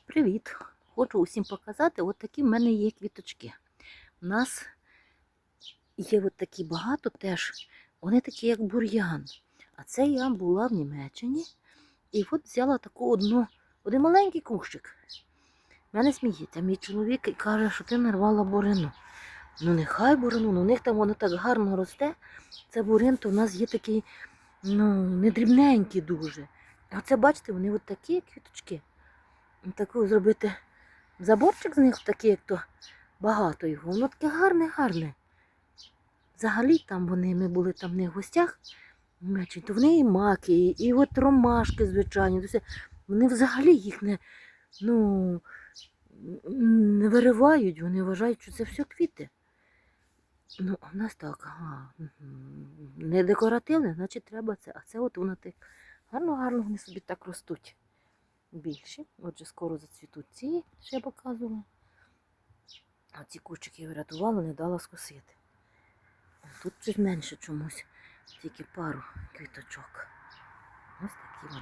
Привіт! Хочу усім показати, от такі в мене є квіточки. У нас є от такі багато теж, вони такі, як бур'ян. А це я була в Німеччині і от взяла таку одну, один маленький кущик. Мене сміється мій чоловік і каже, що ти нарвала бурину. Ну нехай бурину, ну у них там воно так гарно росте. Це бурин, то в нас є такий, ну, не дрібненький дуже. А це, бачите, вони от такі квіточки таку зробити заборчик з них такий, як то багато його. Воно таке гарне, гарне. Взагалі там вони, ми були там в них в гостях, то вони і маки, і, і от ромашки, звичайні. Вони взагалі їх не, ну, не виривають, вони вважають, що це все квіти. Ну, а в нас так, ага, не декоративне, значить треба це. А це от воно так гарно-гарно вони собі так ростуть більші. Отже, скоро зацвітуть ці, що я показувала. А ці кущики я врятувала, не дала скосити. Тут чуть менше чомусь, тільки пару квіточок. Ось такі вони.